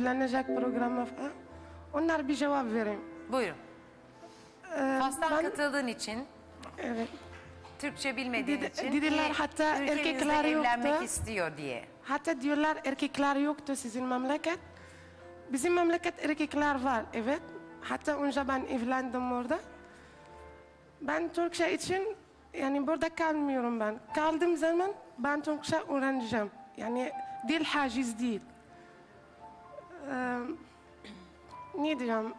evlenecek programı falan. Onlar bir cevap vereyim. Buyurun. Ee, Fas'tan ben- katıldığın için, Evet. Türkçe bilmediğin Dedi- için dediler ki hatta erkekler evlenmek yoktu. istiyor diye. Hatta diyorlar erkekler yoktu sizin memleket. Bizim memleket erkekler var evet. Hatta önce ben evlendim orada. Ben Türkçe için yani burada kalmıyorum ben. Kaldığım zaman ben Türkçe öğreneceğim. Yani dil haciz değil. Ne diyeceğim?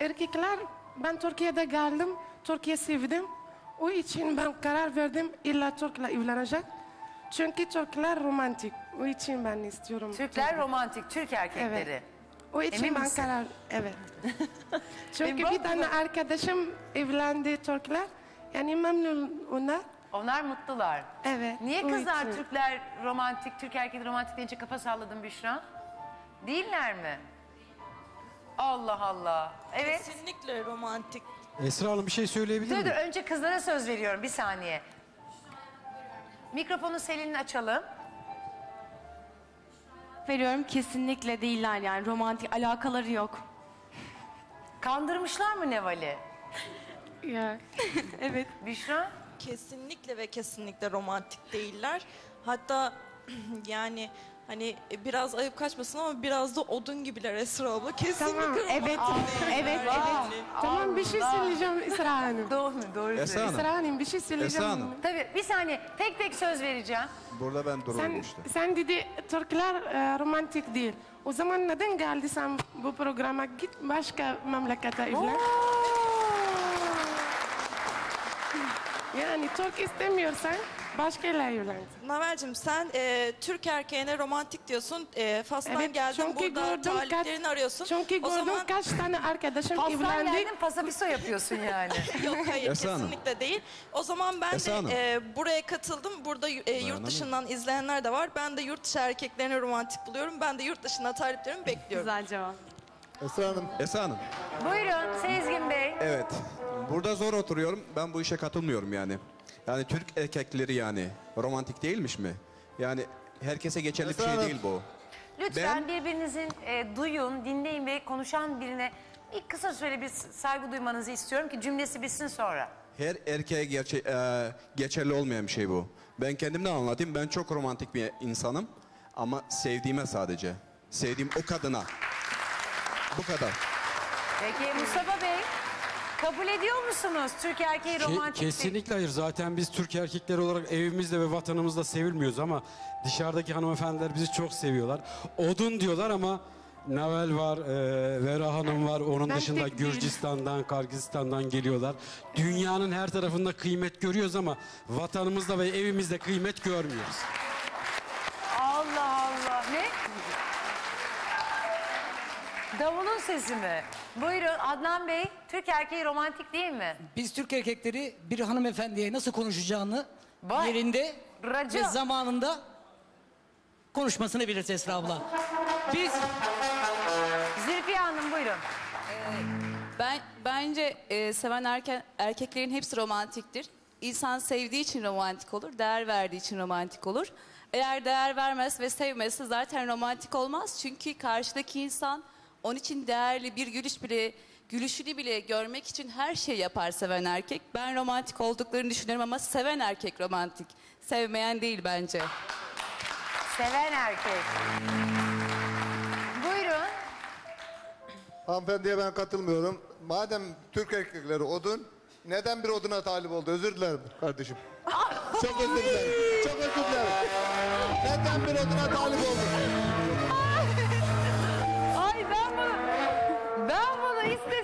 Erkekler ben Türkiye'de geldim. Türkiye sevdim. O için ben karar verdim illa Türk'le evlenecek. Çünkü Türkler romantik. O için ben istiyorum. Türkler romantik, Türk erkekleri. Evet. O için Emin ben misin? karar... Evet. Çünkü bir tane arkadaşım evlendi Türkler. Yani memnun onlar. Onlar mutlular. Evet. Niye kızlar için. Türkler romantik, Türk erkekleri romantik deyince kafa salladın Büşra? Değiller mi? Allah Allah. Evet. Kesinlikle romantik. Esra Hanım bir şey söyleyebilir Dur dur miyim? önce kızlara söz veriyorum bir saniye. Mikrofonu Selin'in açalım. veriyorum kesinlikle değiller yani romantik alakaları yok. Kandırmışlar mı Neval'i? Evet. Büşra? Kesinlikle ve kesinlikle romantik değiller. Hatta yani hani biraz ayıp kaçmasın ama biraz da odun gibiler Esra abla. Kesinlikle Tamam, evet, evet, Yani. Tamam bir şey söyleyeceğim İsra Hanım. Doğru mu? Doğru Esra. Hanım. İsra Hanım bir şey söyleyeceğim. Esra Hanım. Tabii bir saniye tek tek söz vereceğim. Burada ben dururum Sen, işte. sen dedi Türkler e, romantik değil. O zaman neden geldi sen bu programa? Git başka memlekete evlen. Türk istemiyorsan başkayla evlen. Naver'cim sen e, Türk erkeğine romantik diyorsun. E, Fas'tan Evet, geldin çünkü burada gördüm kaç- taliplerini arıyorsun. Çünkü o gördüm zaman kaç tane arkadaşım Pastan evlendi. geldin pasapiso yapıyorsun yani. Yok hayır Esra Hanım. kesinlikle değil. O zaman ben Esra Hanım. de e, buraya katıldım. Burada e, yurt dışından izleyenler de var. Ben de yurt dışı erkeklerini romantik buluyorum. Ben de yurt dışında taliplerimi bekliyorum. Güzel cevap. Esra Hanım. Esra Hanım. Buyurun Sezgin Bey. Evet. Burada zor oturuyorum. Ben bu işe katılmıyorum yani. Yani Türk erkekleri yani romantik değilmiş mi? Yani herkese geçerli bir şey değil bu. Lütfen birbirinizin e, duyun, dinleyin ve konuşan birine ilk kısa süre bir saygı duymanızı istiyorum ki cümlesi bitsin sonra. Her erkeğe gerçe e, geçerli olmayan bir şey bu. Ben kendimden anlatayım. Ben çok romantik bir insanım. Ama sevdiğime sadece. Sevdiğim o kadına. Bu kadar. Peki Mustafa Bey kabul ediyor musunuz Türk erkeği Ke- romantik? kesinlikle hayır. Zaten biz Türk erkekleri olarak evimizde ve vatanımızda sevilmiyoruz ama dışarıdaki hanımefendiler bizi çok seviyorlar. Odun diyorlar ama Navel var, e, Vera Hanım var. Onun Ben dışında değilim. Gürcistan'dan, Kırgızistan'dan geliyorlar. Dünyanın her tarafında kıymet görüyoruz ama vatanımızda ve evimizde kıymet görmüyoruz. Allah Allah. Ne? Davulun sesi mi? Buyurun Adnan Bey. Türk erkeği romantik değil mi? Biz Türk erkekleri bir hanımefendiye nasıl konuşacağını Vay. yerinde Racı. ve zamanında konuşmasını biliriz Esra abla. Biz Zülfiye Hanım buyurun. Ben bence e, seven erke- erkeklerin hepsi romantiktir. İnsan sevdiği için romantik olur, değer verdiği için romantik olur. Eğer değer vermez ve sevmezse zaten romantik olmaz. Çünkü karşıdaki insan onun için değerli bir gülüş bile, gülüşünü bile görmek için her şey yapar seven erkek. Ben romantik olduklarını düşünüyorum ama seven erkek romantik. Sevmeyen değil bence. Seven erkek. Buyurun. Hanımefendiye ben katılmıyorum. Madem Türk erkekleri odun, neden bir oduna talip oldu? Özür dilerim kardeşim. Çok özür dilerim. Çok özür dilerim. Neden bir oduna talip oldu?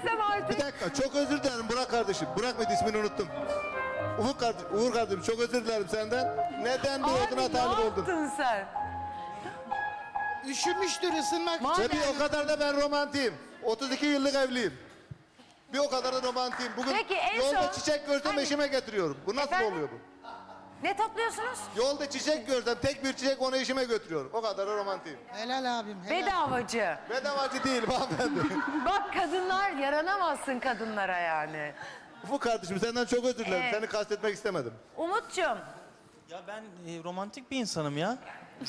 İstesem artık... Bir dakika, çok özür dilerim Burak kardeşim. Burak mıydı ismini unuttum. Uğur kardeşim, Uğur kardeşim çok özür dilerim senden. Neden bir oduna Abi ne talip oldun? yaptın sen? Üşümüştür ısınmak için. Ve bir o kadar da ben romantiyim. 32 yıllık evliyim. Bir o kadar da romantiyim. Bugün Peki, en yolda son- çiçek görsem Hani- eşime getiriyorum. Bu nasıl Efendim? oluyor bu? Ne topluyorsunuz? Yolda çiçek görsem tek bir çiçek onu eşime götürüyorum. O kadar da romantiyim. Helal abim. Helal. Bedavacı. Bedavacı değilim hanımefendi. Bak kadınlar yaranamazsın kadınlara yani. Bu kardeşim senden çok özür dilerim. Evet. Seni kastetmek istemedim. Umut'cum Ya ben e, romantik bir insanım ya.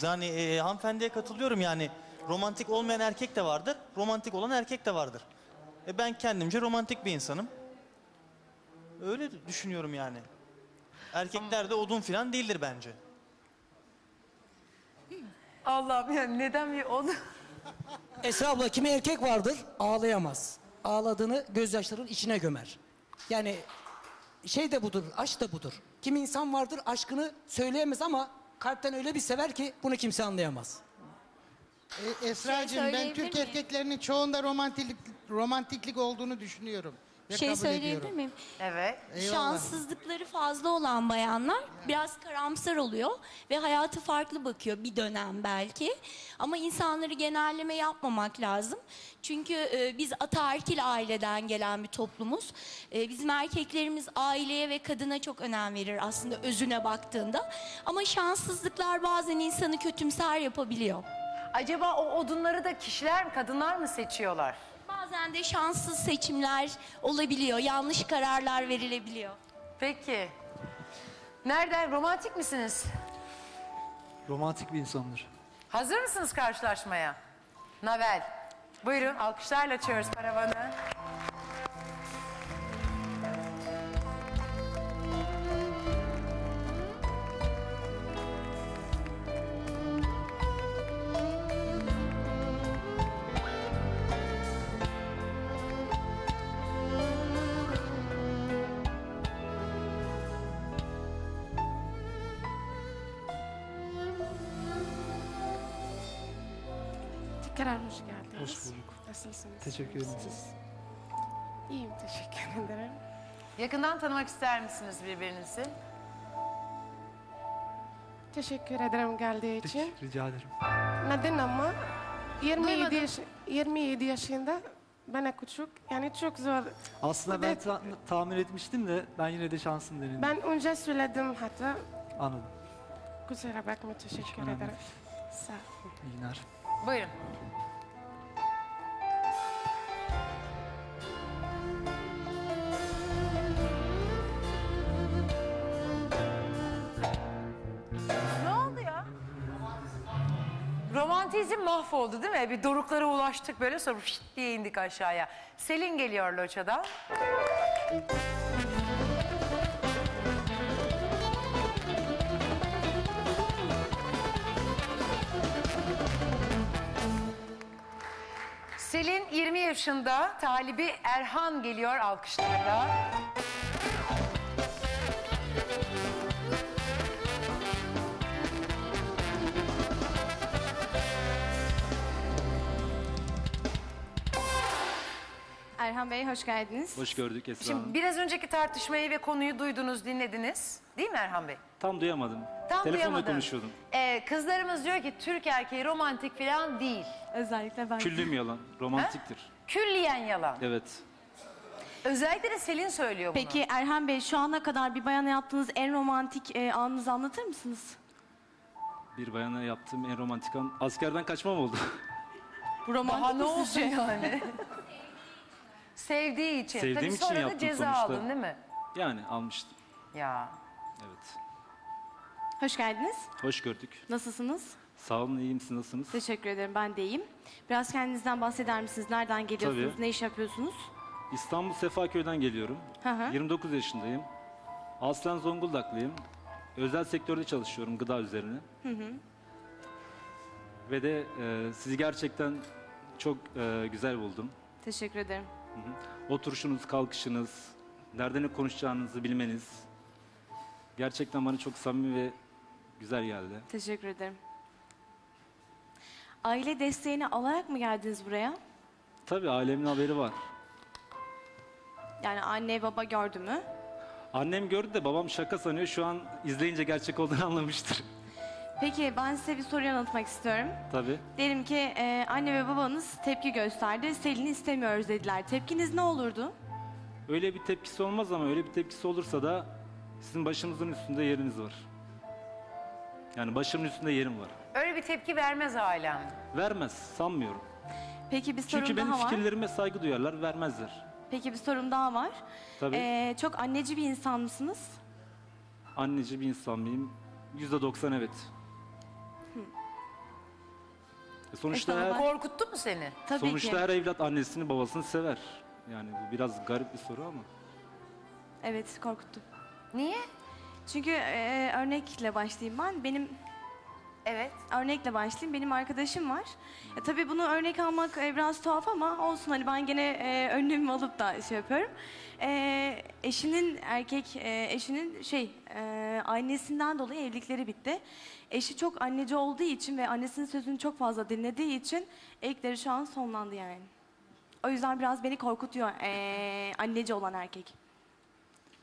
Yani e, hanımefendiye katılıyorum yani. romantik olmayan erkek de vardır, romantik olan erkek de vardır. E ben kendimce romantik bir insanım. Öyle düşünüyorum yani. Erkekler de odun falan değildir bence. Allah'ım yani neden bir onu... Esra abla kimi erkek vardır ağlayamaz. Ağladığını gözyaşlarının içine gömer. Yani şey de budur, aşk da budur. Kimi insan vardır aşkını söyleyemez ama kalpten öyle bir sever ki bunu kimse anlayamaz. E, Esra'cığım ben söyleyebilir Türk miyim? erkeklerinin çoğunda romantiklik, romantiklik olduğunu düşünüyorum. Bir şey kabul söyleyebilir ediyorum. miyim? Evet. Eyvallah. Şanssızlıkları fazla olan bayanlar biraz karamsar oluyor ve hayatı farklı bakıyor bir dönem belki. Ama insanları genelleme yapmamak lazım. Çünkü e, biz ataerkil aileden gelen bir toplumuz. E, bizim erkeklerimiz aileye ve kadına çok önem verir aslında özüne baktığında. Ama şanssızlıklar bazen insanı kötümser yapabiliyor. Acaba o odunları da kişiler mi, kadınlar mı seçiyorlar? Bazen de şanssız seçimler olabiliyor, yanlış kararlar verilebiliyor. Peki. Nereden? Romantik misiniz? Romantik bir insandır. Hazır mısınız karşılaşmaya? Navel. Buyurun alkışlarla açıyoruz paravanı. Tekrar hoş geldiniz. Hoş bulduk. Nasılsınız? Teşekkür ederim. Siz? İyiyim teşekkür ederim. Yakından tanımak ister misiniz birbirinizi? Teşekkür ederim geldiği için. Rica ederim. Neden ama 27, Duymadım. yaş 27 yaşında bana küçük yani çok zor. Aslında ben ta- tahmin etmiştim de ben yine de şansım denedim. Ben önce söyledim hatta Anladım. kusura bakma teşekkür ederim. Sağ ol. İyi günler. Buyurun. Romantizm mahvoldu değil mi? Bir doruklara ulaştık böyle sonra fışt diye indik aşağıya. Selin geliyor Loça'dan. Selin 20 yaşında, talibi Erhan geliyor alkışlarla. Erhan Bey hoş geldiniz. Hoş gördük Esra Şimdi Hanım. biraz önceki tartışmayı ve konuyu duydunuz, dinlediniz. Değil mi Erhan Bey? Tam duyamadım. Tam Telefonla duyamadım. konuşuyordum. Ee, kızlarımız diyor ki Türk erkeği romantik falan değil. Özellikle ben. Küllüm yalan. Romantiktir. Külliyen yalan. Evet. Özellikle de Selin söylüyor bunu. Peki Erhan Bey şu ana kadar bir bayana yaptığınız en romantik e, anınızı anlatır mısınız? Bir bayana yaptığım en romantik an askerden kaçmam oldu. Bu Daha romantik ne mi olsun sizce? yani? Sevdiği için. Sevdiğim Tabii için sonra da yaptım ceza sonuçta. aldın değil mi? yani almıştım. Ya. Evet. Hoş geldiniz. Hoş gördük. Nasılsınız? Sağ olun iyiyim siz nasılsınız? Teşekkür ederim ben de iyiyim. Biraz kendinizden bahseder misiniz? Nereden geliyorsunuz? Tabii. Ne iş yapıyorsunuz? İstanbul Sefaköy'den geliyorum. Hı hı. 29 yaşındayım. Aslen Zonguldaklıyım. Özel sektörde çalışıyorum gıda üzerine. Hı hı. Ve de e, sizi gerçekten çok e, güzel buldum. Teşekkür ederim. Hı. Oturuşunuz, kalkışınız, nerede ne konuşacağınızı bilmeniz gerçekten bana çok samimi ve güzel geldi. Teşekkür ederim. Aile desteğini alarak mı geldiniz buraya? Tabii ailemin haberi var. Yani anne baba gördü mü? Annem gördü de babam şaka sanıyor. Şu an izleyince gerçek olduğunu anlamıştır. Peki ben size bir soru yanıtmak istiyorum. Tabii. Derim ki e, anne ve babanız tepki gösterdi. Selin'i istemiyoruz dediler. Tepkiniz ne olurdu? Öyle bir tepkisi olmaz ama öyle bir tepkisi olursa da sizin başınızın üstünde yeriniz var. Yani başımın üstünde yerim var. Öyle bir tepki vermez ailem. Vermez, sanmıyorum. Peki bir sorum Çünkü benim daha var. fikirlerime saygı duyarlar, vermezler. Peki bir sorum daha var. Tabii. E, çok anneci bir insan mısınız? Anneci bir insan mıyım? Yüzde doksan evet. Sonuçta Estağfurullah. her, Korkuttu mu seni? Tabii sonuçta ki. her evlat annesini babasını sever. Yani bu biraz garip bir soru ama. Evet korkuttum. Niye? Çünkü e, örnekle başlayayım ben. Benim Evet. örnekle başlayayım. Benim arkadaşım var. E, tabii bunu örnek almak e, biraz tuhaf ama olsun hani ben gene e, önlemimi alıp da şey yapıyorum. E, eşinin erkek e, eşinin şey e, annesinden dolayı evlilikleri bitti. Eşi çok anneci olduğu için ve annesinin sözünü çok fazla dinlediği için evlilikleri şu an sonlandı yani. O yüzden biraz beni korkutuyor e, anneci olan erkek.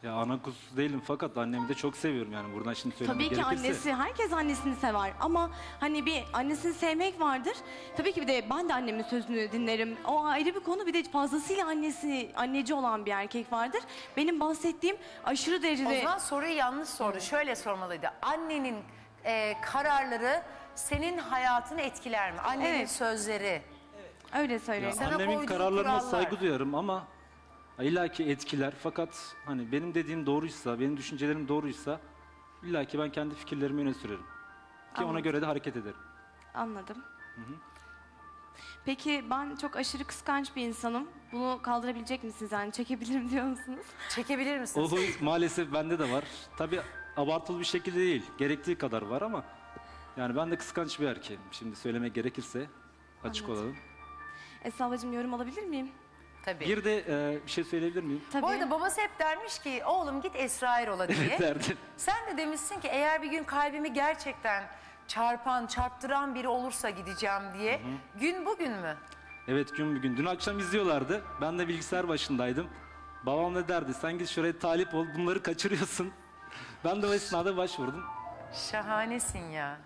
Ya ana kuzusu değilim fakat annemi de çok seviyorum yani buradan şimdi söylemek Tabii ki gerekirse. annesi, herkes annesini sever ama hani bir annesini sevmek vardır. Tabii ki bir de ben de annemin sözünü dinlerim. O ayrı bir konu. Bir de fazlasıyla annesi, anneci olan bir erkek vardır. Benim bahsettiğim aşırı O derecede... zaman soruyu yanlış sordu. Şöyle sormalıydı. Annenin e, kararları senin hayatını etkiler mi? Annenin Evet. sözleri. Öyle Ya söyleyeyim. Sana annemin koyduğu kararlarına kurallar. saygı duyarım ama illaki etkiler. Fakat hani benim dediğim doğruysa, benim düşüncelerim doğruysa illaki ben kendi fikirlerimi öne sürerim. Ki ona Anladım. göre de hareket ederim. Anladım. Peki ben çok aşırı kıskanç bir insanım. Bunu kaldırabilecek misiniz? Yani çekebilirim diyor musunuz? Çekebilir misin? O huy maalesef bende de var. Tabii abartılı bir şekilde değil. Gerektiği kadar var ama yani ben de kıskanç bir erkeğim. Şimdi söylemek gerekirse açık Anladım. olalım. Esra ablacığım yorum alabilir miyim? Tabii. Bir de e, bir şey söyleyebilir miyim? Tabii. Bu arada babası hep dermiş ki oğlum git Esra Erol'a diye. Derdim. Sen de demişsin ki eğer bir gün kalbimi gerçekten çarpan, çarptıran biri olursa gideceğim diye. Gün bugün mü? Evet gün bugün. Dün akşam izliyorlardı. Ben de bilgisayar başındaydım. Babam ne derdi? Sen git şuraya talip ol. Bunları kaçırıyorsun. Ben de o esnada başvurdum. Şahanesin ya.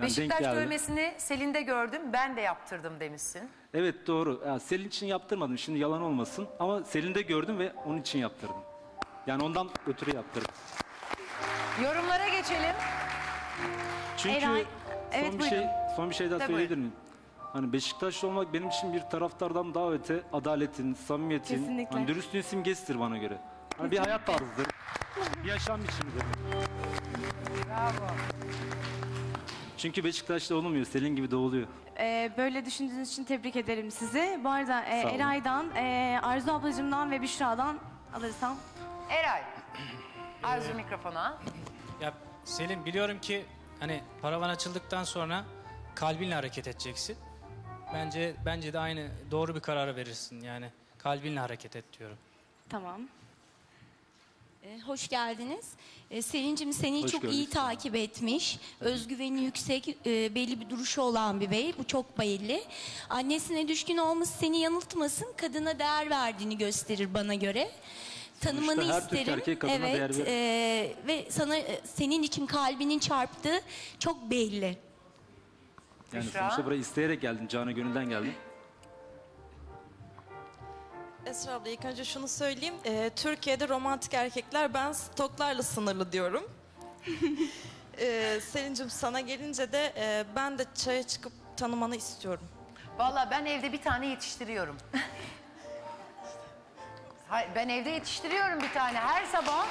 Yani denk Beşiktaş geldi. dövmesini Selin'de gördüm, ben de yaptırdım demişsin. Evet doğru. Ya, Selin için yaptırmadım. Şimdi yalan olmasın. Ama Selin'de gördüm ve onun için yaptırdım. Yani ondan ötürü yaptırdım. Yorumlara geçelim. Çünkü Eray, son evet, bir buyurun. şey son bir şey daha söyleyebilir miyim? Hani Beşiktaşlı olmak benim için bir taraftardan daha öte adaletin, samimiyetin, Kesinlikle. hani dürüstlüğün simgesidir bana göre. Hani bir hayat tarzıdır. bir yaşam biçimidir. Bravo. Çünkü Beşiktaşlı olunmuyor, Selin gibi doğuluyor. Ee, böyle düşündüğünüz için tebrik ederim sizi. Bu arada e, Sağ olun. Eray'dan, e, Arzu ablacığımdan ve Büşra'dan alırsam. Eray, Arzu mikrofona. Ya Selim biliyorum ki hani paravan açıldıktan sonra kalbinle hareket edeceksin. Bence bence de aynı doğru bir kararı verirsin yani. Kalbinle hareket et diyorum. Tamam. Ee, Hoş geldiniz. Ee, Selin'cim seni Hoş çok gördük. iyi takip etmiş. Özgüveni yüksek, e, belli bir duruşu olan bir bey. Bu çok belli. Annesine düşkün olması seni yanıltmasın. Kadına değer verdiğini gösterir bana göre. Tanımanı her Türk isterim. erkeği kadına evet, değer e, ve sana e, senin için kalbinin çarptığı çok belli. Yani Büşra? sonuçta buraya isteyerek geldim, canı gönülden geldim. Esra abla ilk önce şunu söyleyeyim. Ee, Türkiye'de romantik erkekler ben stoklarla sınırlı diyorum. ee, Selin'cim sana gelince de e, ben de çaya çıkıp tanımanı istiyorum. Vallahi ben evde bir tane yetiştiriyorum. Hayır, ben evde yetiştiriyorum bir tane her sabah.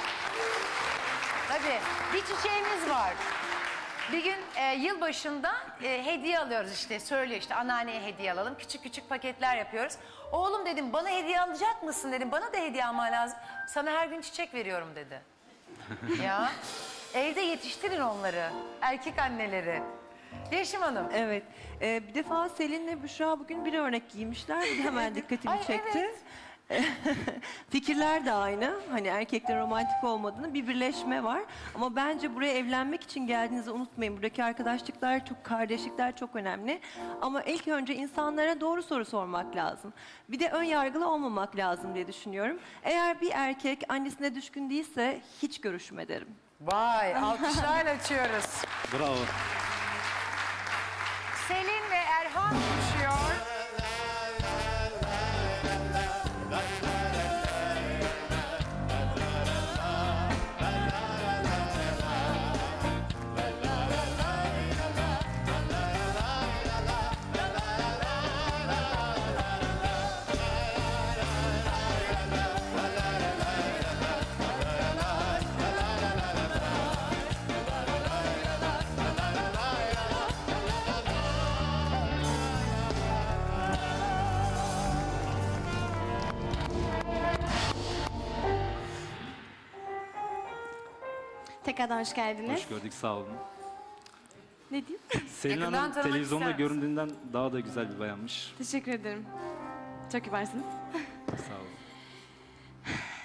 Tabii bir çiçeğimiz var. Bir gün e, yılbaşında e, hediye alıyoruz işte söylüyor işte anneanneye hediye alalım. Küçük küçük paketler yapıyoruz. Oğlum dedim bana hediye alacak mısın dedim. Bana da hediye alman lazım. Sana her gün çiçek veriyorum dedi. ya evde yetiştirin onları. Erkek anneleri. Yeşim Hanım. Evet. Ee, bir defa Selin'le Büşra bugün bir örnek giymişler. Bu Hemen dikkatimi Ay, çekti. Fikirler de aynı. Hani erkeklerin romantik olmadığını bir birleşme var. Ama bence buraya evlenmek için geldiğinizi unutmayın. Buradaki arkadaşlıklar, çok kardeşlikler çok önemli. Ama ilk önce insanlara doğru soru sormak lazım. Bir de ön yargılı olmamak lazım diye düşünüyorum. Eğer bir erkek annesine düşkün değilse hiç görüşme derim. Vay alkışlarla açıyoruz. Bravo. Tekrardan hoş geldiniz. Hoş gördük sağ olun. Ne diyeyim? Selin Yakından Hanım tanımak televizyonda ister misin? göründüğünden daha da güzel bir bayanmış. Teşekkür ederim. Çok kibarsınız. Sağ olun.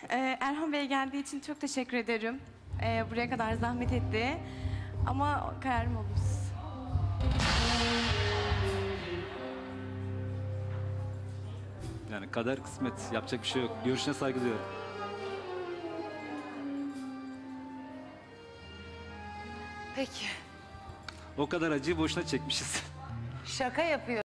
Ee, Erhan Bey geldiği için çok teşekkür ederim. Ee, buraya kadar zahmet etti. Ama kararım olumsuz. Yani kader kısmet yapacak bir şey yok. Görüşüne saygı duyuyorum. Peki. O kadar acıyı boşuna çekmişiz. Şaka yapıyor.